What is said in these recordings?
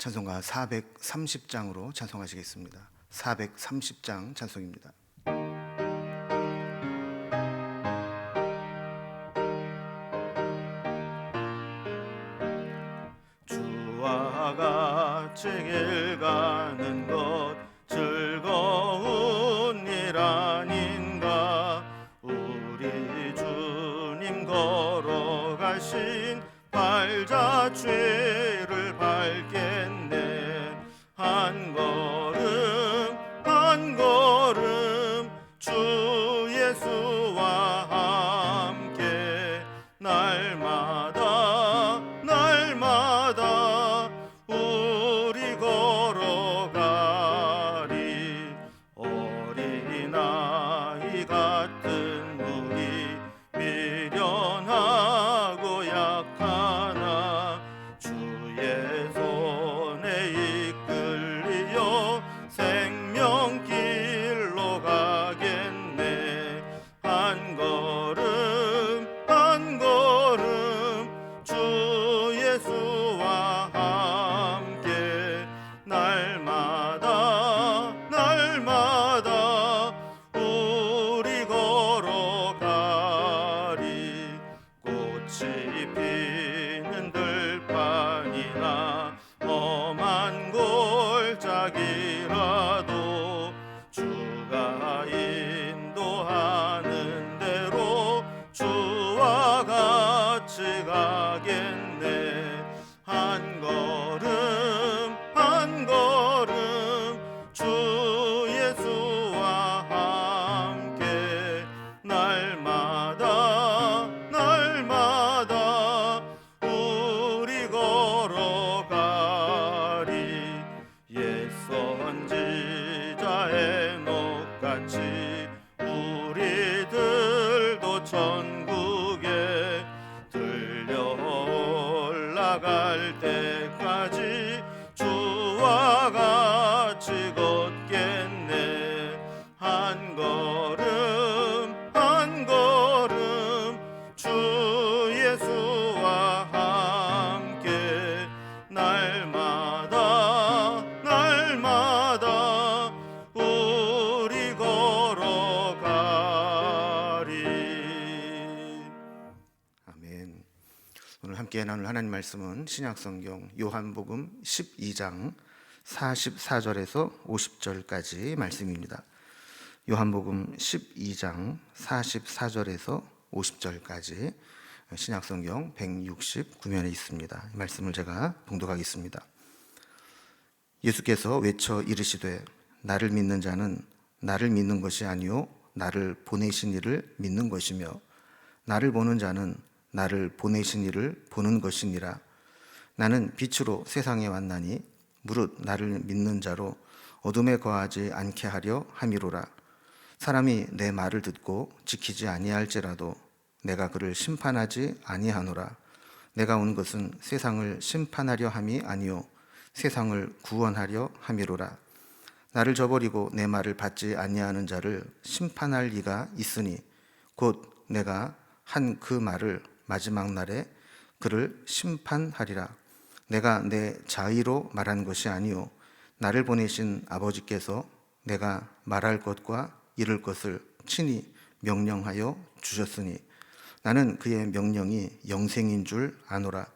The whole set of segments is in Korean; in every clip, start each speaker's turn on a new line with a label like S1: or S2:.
S1: 찬송가 430장으로 찬송하시겠습니다. 430장 찬송입니다. 말씀은 신약성경 요한복음 12장 44절에서 50절까지 말씀입니다. 요한복음 12장 44절에서 50절까지 신약성경 169면에 있습니다. 이 말씀을 제가 봉독하겠습니다. 예수께서 외쳐 이르시되 나를 믿는 자는 나를 믿는 것이 아니요 나를 보내신 이를 믿는 것이며 나를 보는 자는 나를 보내신 이를 보는 것이니라. 나는 빛으로 세상에 왔나니 무릇 나를 믿는 자로 어둠에 거하지 않게 하려 함이로라. 사람이 내 말을 듣고 지키지 아니할지라도 내가 그를 심판하지 아니하노라. 내가 온 것은 세상을 심판하려 함이 아니요 세상을 구원하려 함이로라. 나를 저버리고 내 말을 받지 아니하는 자를 심판할 리가 있으니 곧 내가 한 그 말을 마지막 날에 그를 심판하리라. 내가 내 자의로 말한 것이 아니요. 나를 보내신 아버지께서 내가 말할 것과 이룰 것을 친히 명령하여 주셨으니 나는 그의 명령이 영생인 줄 아노라.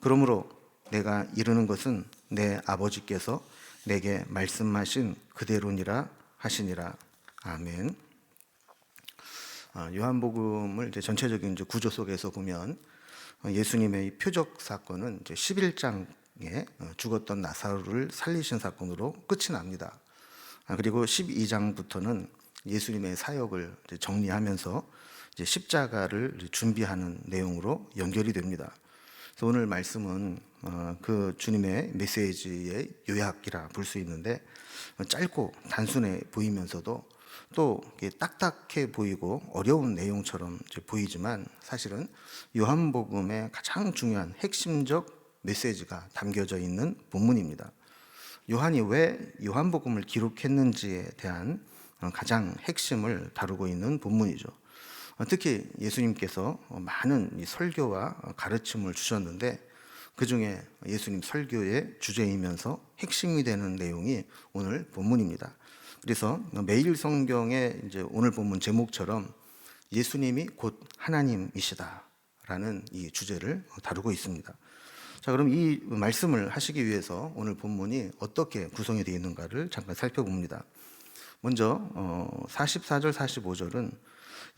S1: 그러므로 내가 이루는 것은 내 아버지께서 내게 말씀하신 그대로니라 하시니라. 아멘. 아, 요한복음을 이제 전체적인 이제 구조 속에서 보면 어, 예수님의 이 표적 사건은 이제 11장에 어, 죽었던 나사로를 살리신 사건으로 끝이 납니다. 아, 그리고 12장부터는 예수님의 사역을 정리하면서 이제 십자가를 준비하는 내용으로 연결이 됩니다. 그래서 오늘 말씀은 어, 그 주님의 메시지의 요약이라 볼 수 있는데 어, 짧고 단순해 보이면서도 또 딱딱해 보이고 어려운 내용처럼 보이지만 사실은 요한복음의 가장 중요한 핵심적 메시지가 담겨져 있는 본문입니다. 요한이 왜 요한복음을 기록했는지에 대한 어, 가장 핵심을 다루고 있는 본문이죠. 어, 특히 예수님께서 많은 이 설교와 가르침을 주셨는데 그 중에 예수님 설교의 주제이면서 핵심이 되는 내용이 오늘 본문입니다. 그래서 매일 성경의 이제 오늘 본문 제목처럼 예수님이 곧 하나님이시다라는 이 주제를 다루고 있습니다. 자, 그럼 이 말씀을 하시기 위해서 오늘 본문이 어떻게 구성이 되어 있는가를 잠깐 살펴봅니다. 먼저 어, 44절, 45절은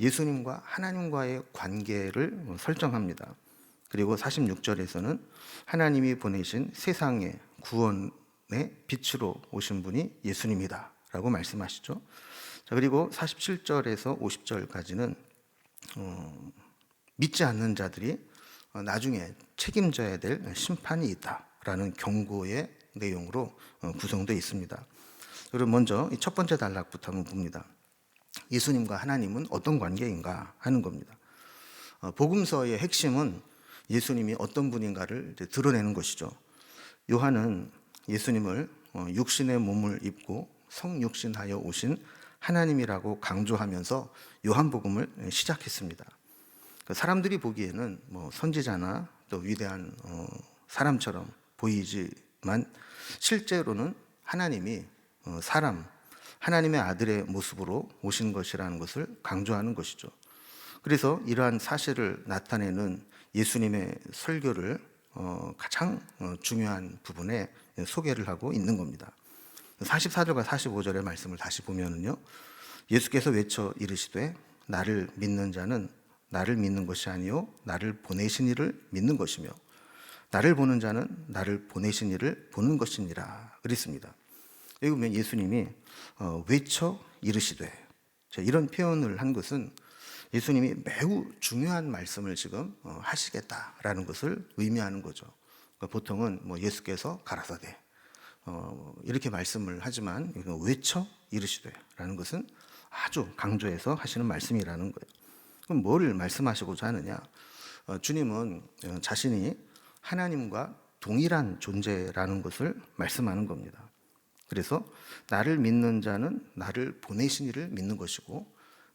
S1: 예수님과 하나님과의 관계를 설정합니다. 그리고 46절에서는 하나님이 보내신 세상의 구원의 빛으로 오신 분이 예수님이다. 라고 말씀하시죠. 자, 그리고 47절에서 50절까지는 어, 믿지 않는 자들이 어, 나중에 책임져야 될 심판이 있다라는 경고의 내용으로 어, 구성되어 있습니다. 그럼 먼저 이첫 번째 단락부터 한번 봅니다. 예수님과 하나님은 어떤 관계인가 하는 겁니다. 어, 복음서의 핵심은 예수님이 어떤 분인가를 드러내는 것이죠. 요한은 예수님을 어, 육신의 몸을 입고 성육신하여 오신 하나님이라고 강조하면서 요한복음을 시작했습니다. 그 사람들이 보기에는 뭐 선지자나 또 위대한 어, 사람처럼 보이지만 실제로는 하나님이 어, 사람 하나님의 아들의 모습으로 오신 것이라는 것을 강조하는 것이죠. 그래서 이러한 사실을 나타내는 예수님의 설교를 어, 가장 어, 중요한 부분에 소개를 하고 있는 겁니다. 44절과 45절의 말씀을 다시 보면은요. 예수께서 외쳐 이르시되 나를 믿는 자는 나를 믿는 것이 아니요 나를 보내신 이를 믿는 것이며 나를 보는 자는 나를 보내신 이를 보는 것이니라 그랬습니다. 여기 보면 예수님이 어, 외쳐 이르시되 자, 이런 표현을 한 것은 예수님이 매우 중요한 말씀을 지금 어, 하시겠다라는 것을 의미하는 거죠. 그러니까 보통은 뭐 예수께서 가라사대 어, 이렇게 말씀을 하지만 외쳐 이르시되라는 것은 아주 강조해서 하시는 말씀이라는 거예요. 그럼 뭐를 말씀하시고자 하느냐? 어, 주님은 어, 자신이 하나님과 동일한 존재라는 것을 말씀하는 겁니다. 그래서 나를 믿는 자는 나를 보내신 이를 믿는 것이고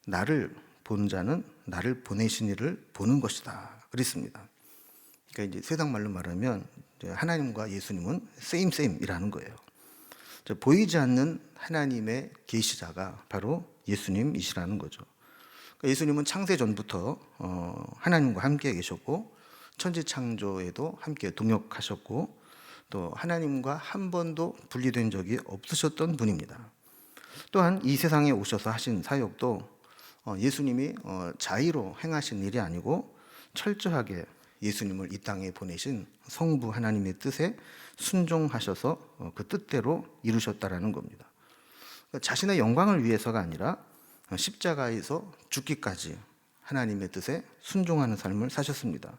S1: 나를 본 자는 나를 보내신 이를 보는 것이다. 그랬습니다. 그러니까 이제 세상 말로 말하면 하나님과 예수님은 same이라는 거예요. 보이지 않는 하나님의 계시자가 바로 예수님이시라는 거죠. 그러니까 예수님은 창세 전부터 어, 하나님과 함께 계셨고 천지 창조에도 함께 동역하셨고 또 하나님과 한 번도 분리된 적이 없으셨던 분입니다. 또한 이 세상에 오셔서 하신 사역도 어, 예수님이 어, 자의로 행하신 일이 아니고 철저하게 예수님을 이 땅에 보내신 성부 하나님의 뜻에 순종하셔서 어, 그 뜻대로 이루셨다라는 겁니다. 그러니까 자신의 영광을 위해서가 아니라 십자가에서 죽기까지 하나님의 뜻에 순종하는 삶을 사셨습니다.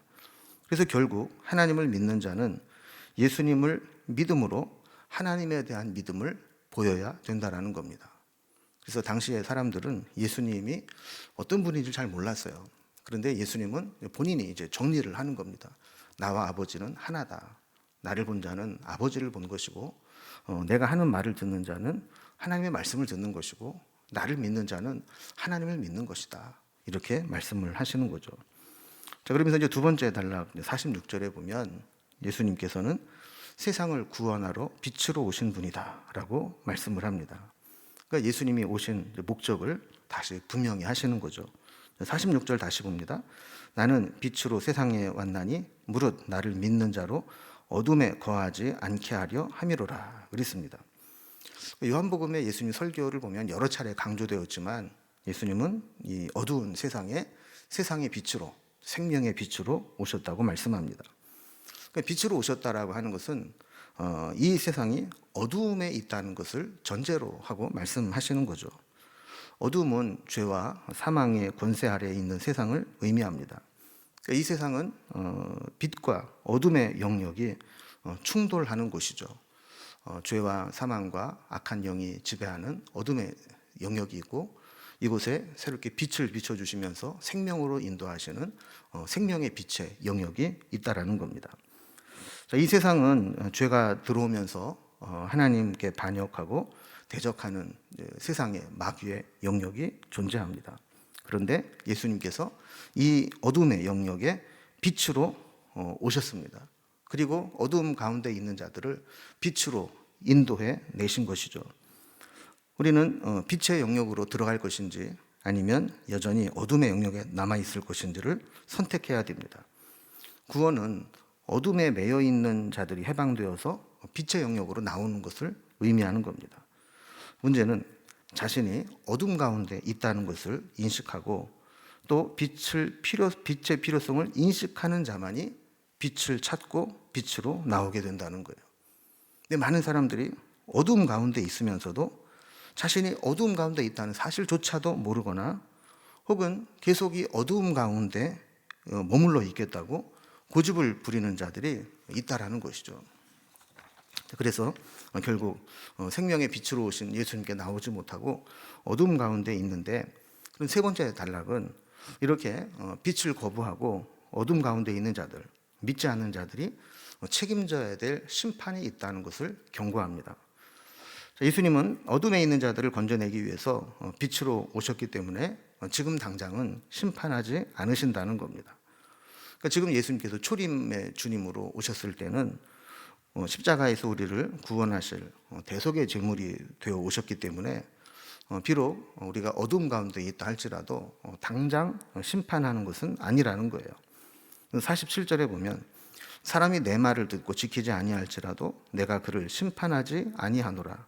S1: 그래서 결국 하나님을 믿는 자는 예수님을 믿음으로 하나님에 대한 믿음을 보여야 된다라는 겁니다. 그래서 당시의 사람들은 예수님이 어떤 분인지 잘 몰랐어요. 그런데 예수님은 본인이 이제 정리를 하는 겁니다. 나와 아버지는 하나다. 나를 본 자는 아버지를 본 것이고, 어, 내가 하는 말을 듣는 자는 하나님의 말씀을 듣는 것이고, 나를 믿는 자는 하나님을 믿는 것이다. 이렇게 말씀을 하시는 거죠. 자, 그러면서 이제 두 번째 단락 46절에 보면 예수님께서는 세상을 구원하러 빛으로 오신 분이다라고 말씀을 합니다. 그러니까 예수님이 오신 목적을 다시 분명히 하시는 거죠. 46절 다시 봅니다. 나는 빛으로 세상에 왔나니 무릇 나를 믿는 자로 어둠에 거하지 않게 하려 함이로라 그랬습니다. 요한복음의 예수님 설교를 보면 여러 차례 강조되었지만 예수님은 이 어두운 세상에 세상의 빛으로 생명의 빛으로 오셨다고 말씀합니다. 그러니까 빛으로 오셨다라고 하는 것은 어, 이 세상이 어두움에 있다는 것을 전제로 하고 말씀하시는 거죠. 어둠은 죄와 사망의 권세 아래에 있는 세상을 의미합니다. 그러니까 이 세상은 어, 빛과 어둠의 영역이 어, 충돌하는 곳이죠. 어, 죄와 사망과 악한 영이 지배하는 어둠의 영역이 있고 이곳에 새롭게 빛을 비춰주시면서 생명으로 인도하시는 생명의 빛의 영역이 있다라는 겁니다. 이 세상은 죄가 들어오면서 하나님께 반역하고 대적하는 세상의 마귀의 영역이 존재합니다. 그런데 예수님께서 이 어둠의 영역에 빛으로 어, 오셨습니다. 그리고 어두움 가운데 있는 자들을 빛으로 인도해 내신 것이죠. 우리는 어, 빛의 영역으로 들어갈 것인지 아니면 여전히 어둠의 영역에 남아 있을 것인지를 선택해야 됩니다. 구원은 어둠에 매여 있는 자들이 해방되어서 빛의 영역으로 나오는 것을 의미하는 겁니다. 문제는 자신이 어둠 가운데 있다는 것을 인식하고 또 빛을 필요 빛의 필요성을 인식하는 자만이 빛을 찾고 빛으로 나오게 된다는 거예요. 근데 많은 사람들이 어둠 가운데 있으면서도 자신이 어두움 가운데 있다는 사실조차도 모르거나 혹은 계속 이 어두움 가운데 어, 머물러 있겠다고 고집을 부리는 자들이 있다라는 것이죠. 그래서 어, 결국 어, 생명의 빛으로 오신 예수님께 나오지 못하고 어두움 가운데 있는데 그런 세 번째 단락은 이렇게 빛을 거부하고 어둠 가운데 있는 자들, 믿지 않는 자들이 책임져야 될 심판이 있다는 것을 경고합니다. 예수님은 어둠에 있는 자들을 건져내기 위해서 어, 빛으로 오셨기 때문에 어, 지금 당장은 심판하지 않으신다는 겁니다. 그러니까 지금 예수님께서 초림의 주님으로 오셨을 때는 어, 십자가에서 우리를 구원하실 대속의 제물이 되어 오셨기 때문에 비록 우리가 어둠 가운데 있다 할지라도 당장 심판하는 것은 아니라는 거예요. 47절에 보면 사람이 내 말을 듣고 지키지 아니할지라도 내가 그를 심판하지 아니하노라.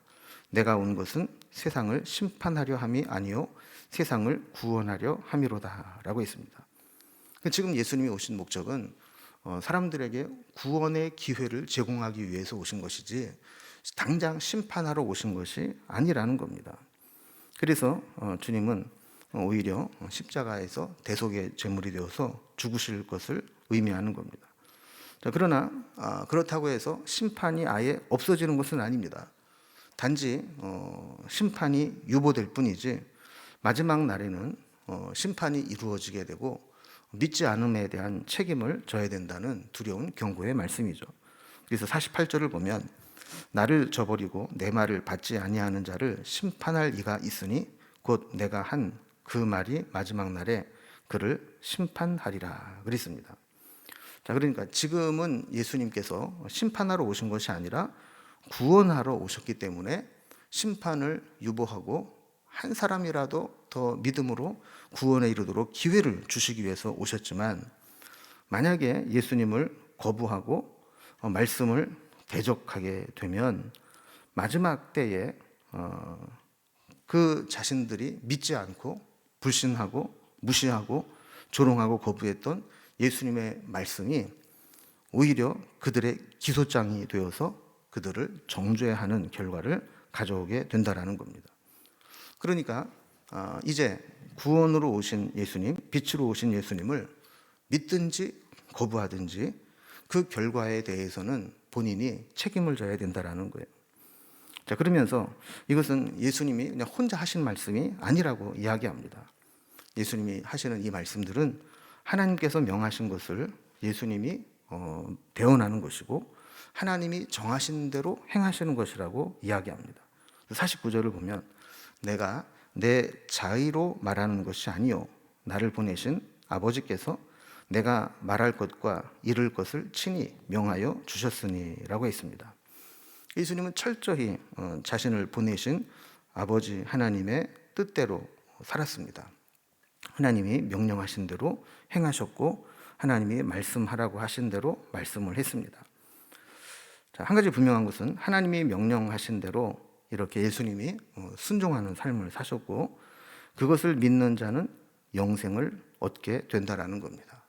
S1: 내가 온 것은 세상을 심판하려 함이 아니요 세상을 구원하려 함이로다라고. 그러니까 지금 예수님이 오신 목적은 어, 사람들에게 구원의 기회를 제공하기 위해서 오신 것이지 당장 심판하러 오신 것이 아니라는 겁니다. 그래서 어, 주님은 오히려 십자가에서 대속의 제물이 되어서 죽으실 것을 의미하는 겁니다. 그러나 아, 그렇다고 해서 심판이 아예 없어지는 것은 아닙니다. 단지 어, 심판이 유보될 뿐이지 마지막 날에는 어, 심판이 이루어지게 되고 믿지 않음에 대한 책임을 져야 된다는 두려운 경고의 말씀이죠. 그래서 48절을 보면 나를 저버리고 내 말을 받지 아니하는 자를 심판할 이가 있으니 곧 내가 한 그 말이 마지막 날에 그를 심판하리라 그랬습니다. 자, 그러니까 지금은 예수님께서 심판하러 오신 것이 아니라 구원하러 오셨기 때문에 심판을 유보하고 한 사람이라도 더 믿음으로 구원에 이르도록 기회를 주시기 위해서 오셨지만 만약에 예수님을 거부하고 어, 말씀을 대적하게 되면 마지막 때에 어, 그 자신들이 믿지 않고 불신하고 무시하고 조롱하고 거부했던 예수님의 말씀이 오히려 그들의 기소장이 되어서 그들을 정죄하는 결과를 가져오게 된다라는 겁니다. 그러니까 아, 이제 구원으로 오신 예수님, 빛으로 오신 예수님을 믿든지 거부하든지 그 결과에 대해서는 본인이 책임을 져야 된다라는 거예요. 자, 그러면서 이것은 예수님이 그냥 혼자 하신 말씀이 아니라고 이야기합니다. 예수님이 하시는 이 말씀들은 하나님께서 명하신 것을 예수님이 어, 대언하는 것이고 하나님이 정하신 대로 행하시는 것이라고 이야기합니다. 49절을 보면 내가 내 자의로 말하는 것이 아니요 나를 보내신 아버지께서 내가 말할 것과 이룰 것을 친히 명하여 주셨으니라고 했습니다. 예수님은 철저히 어, 자신을 보내신 아버지 하나님의 뜻대로 살았습니다. 하나님이 명령하신 대로 행하셨고 하나님이 말씀하라고 하신 대로 말씀을 했습니다. 자, 한 가지 분명한 것은 하나님이 명령하신 대로 이렇게 예수님이 어, 순종하는 삶을 사셨고 그것을 믿는 자는 영생을 얻게 된다라는 겁니다.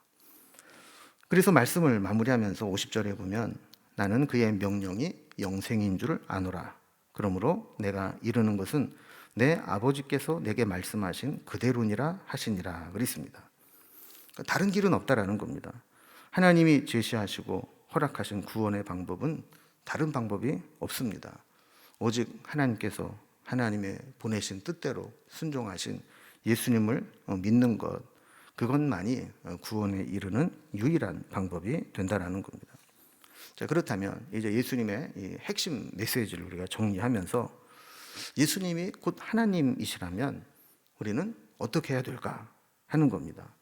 S1: 그래서 말씀을 마무리하면서 50절에 보면 나는 그의 명령이 영생인 줄 아노라. 그러므로 내가 이르는 것은 내 아버지께서 내게 말씀하신 그대로니라 하시니라 그랬습니다. 그러니까 다른 길은 없다라는 겁니다. 하나님이 제시하시고 허락하신 구원의 방법은 다른 방법이 없습니다. 오직 하나님께서 하나님의 보내신 뜻대로 순종하신 예수님을 어, 믿는 것, 그것만이 어, 구원에 이르는 유일한 방법이 된다라는 겁니다. 자, 그렇다면 이제 예수님의 핵심 메시지를 우리가 정리하면서 예수님이 곧 하나님이시라면 우리는 어떻게 해야 될까 하는 겁니다.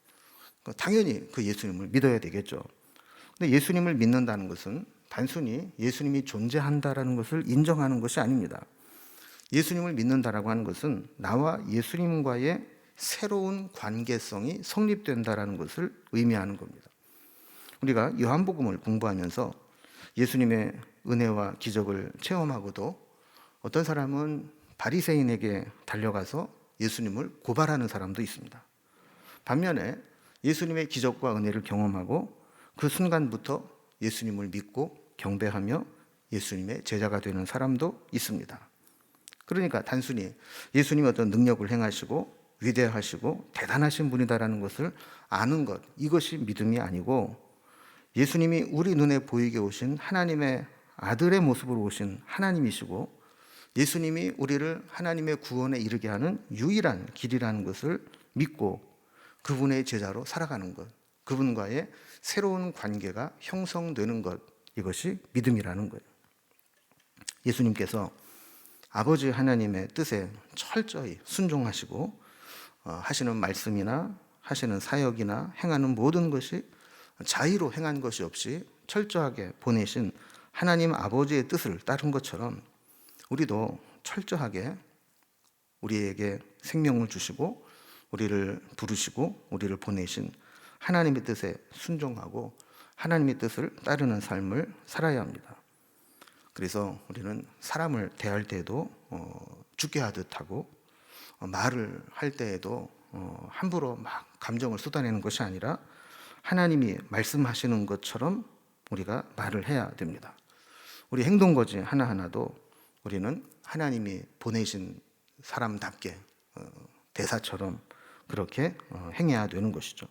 S1: 그 당연히 그 예수님을 믿어야 되겠죠. 근데 예수님을 믿는다는 것은 단순히 예수님이 존재한다라는 것을 인정하는 것이 아닙니다. 예수님을 믿는다라고 하는 것은 나와 예수님과의 새로운 관계성이 성립된다라는 것을 의미하는 겁니다. 우리가 요한복음을 공부하면서 예수님의 은혜와 기적을 체험하고도 어떤 사람은 바리새인에게 달려가서 예수님을 고발하는 사람도 있습니다. 반면에 예수님의 기적과 은혜를 경험하고 그 순간부터 예수님을 믿고 경배하며 예수님의 제자가 되는 사람도 있습니다. 그러니까 단순히 예수님이 어떤 능력을 행하시고 위대하시고 대단하신 분이다라는 것을 아는 것 이것이 믿음이 아니고 예수님이 우리 눈에 보이게 오신 하나님의 아들의 모습으로 오신 하나님이시고 예수님이 우리를 하나님의 구원에 이르게 하는 유일한 길이라는 것을 믿고 그분의 제자로 살아가는 것, 그분과의 새로운 관계가 형성되는 것, 이것이 믿음이라는 거예요. 예수님께서 아버지 하나님의 뜻에 철저히 순종하시고 어, 하시는 말씀이나 하시는 사역이나 행하는 모든 것이 자의로 행한 것이 없이 철저하게 보내신 하나님 아버지의 뜻을 따른 것처럼 우리도 철저하게 우리에게 생명을 주시고 우리를 부르시고 우리를 보내신 하나님의 뜻에 순종하고 하나님의 뜻을 따르는 삶을 살아야 합니다. 그래서 우리는 사람을 대할 때에도 어, 죽게 하듯 하고 어, 말을 할 때에도 어, 함부로 막 감정을 쏟아내는 것이 아니라 하나님이 말씀하시는 것처럼 우리가 말을 해야 됩니다. 우리 행동 거지 하나하나도 우리는 하나님이 보내신 사람답게 어, 대사처럼 그렇게 어, 행해야 되는 것이죠.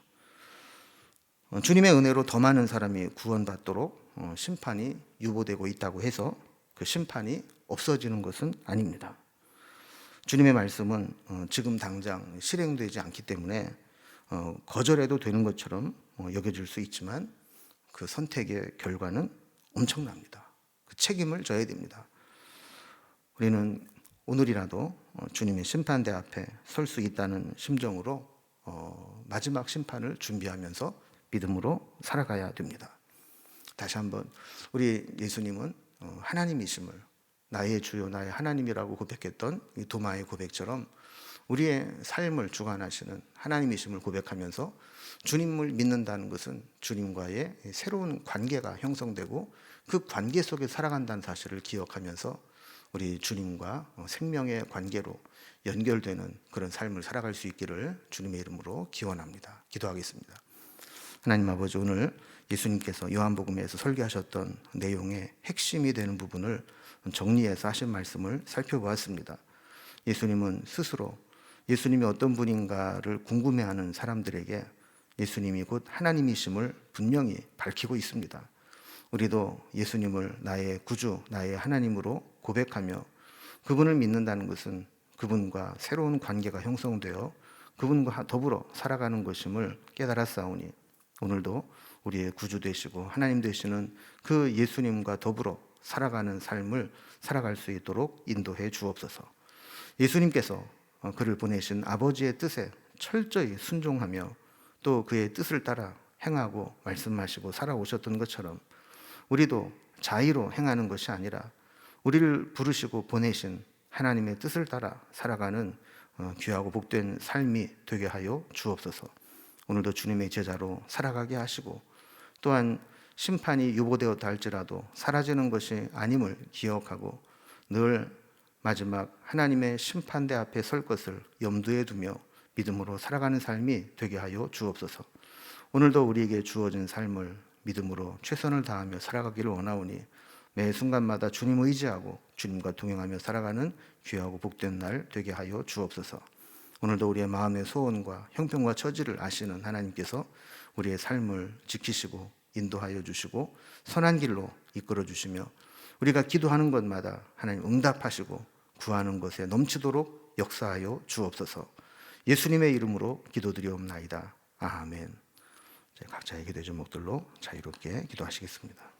S1: 어, 주님의 은혜로 더 많은 사람이 구원받도록 어, 심판이 유보되고 있다고 해서 그 심판이 없어지는 것은 아닙니다. 주님의 말씀은 어, 지금 당장 실행되지 않기 때문에 거절해도 되는 것처럼 여겨질 수 있지만 그 선택의 결과는 엄청납니다. 그 책임을 져야 됩니다. 우리는 오늘이라도 주님의 심판대 앞에 설 수 있다는 심정으로 마지막 심판을 준비하면서 믿음으로 살아가야 됩니다. 다시 한번 우리 예수님은 어, 하나님이심을 나의 주요 나의 하나님이라고 고백했던 도마의 고백처럼 우리의 삶을 주관하시는 하나님이심을 고백하면서 주님을 믿는다는 것은 주님과의 새로운 관계가 형성되고 그 관계 속에 살아간다는 사실을 기억하면서 우리 주님과 어, 생명의 관계로 연결되는 그런 삶을 살아갈 수 있기를 주님의 이름으로 기원합니다. 기도하겠습니다. 하나님 아버지 오늘 예수님께서 요한복음에서 설교하셨던 내용의 핵심이 되는 부분을 정리해서 하신 말씀을 살펴보았습니다. 예수님은 스스로 예수님이 어떤 분인가를 궁금해하는 사람들에게 예수님이 곧 하나님이심을 분명히 밝히고 있습니다. 우리도 예수님을 나의 구주, 나의 하나님으로 고백하며 그분을 믿는다는 것은 그분과 새로운 관계가 형성되어 그분과 더불어 살아가는 것임을 깨달았사오니 오늘도 우리의 구주 되시고 하나님 되시는 그 예수님과 더불어 살아가는 삶을 살아갈 수 있도록 인도해 주옵소서. 예수님께서 어, 그를 보내신 아버지의 뜻에 철저히 순종하며 또 그의 뜻을 따라 행하고 말씀하시고 살아오셨던 것처럼 우리도 자의로 행하는 것이 아니라 우리를 부르시고 보내신 하나님의 뜻을 따라 살아가는 어, 귀하고 복된 삶이 되게 하여 주옵소서. 오늘도 주님의 제자로 살아가게 하시고 또한 심판이 유보되었다 할지라도 사라지는 것이 아님을 기억하고 늘 마지막 하나님의 심판대 앞에 설 것을 염두에 두며 믿음으로 살아가는 삶이 되게 하여 주옵소서. 오늘도 우리에게 주어진 삶을 믿음으로 최선을 다하며 살아가기를 원하오니 매 순간마다 주님 의지하고 주님과 동행하며 살아가는 귀하고 복된 날 되게 하여 주옵소서. 오늘도 우리의 마음의 소원과 형편과 처지를 아시는 하나님께서 우리의 삶을 지키시고 인도하여 주시고 선한 길로 이끌어 주시며 우리가 기도하는 것마다 하나님 응답하시고 구하는 것에 넘치도록 역사하여 주옵소서. 예수님의 이름으로 기도드리옵나이다. 아멘. 각자의 기도 제목들로 자유롭게 기도하시겠습니다.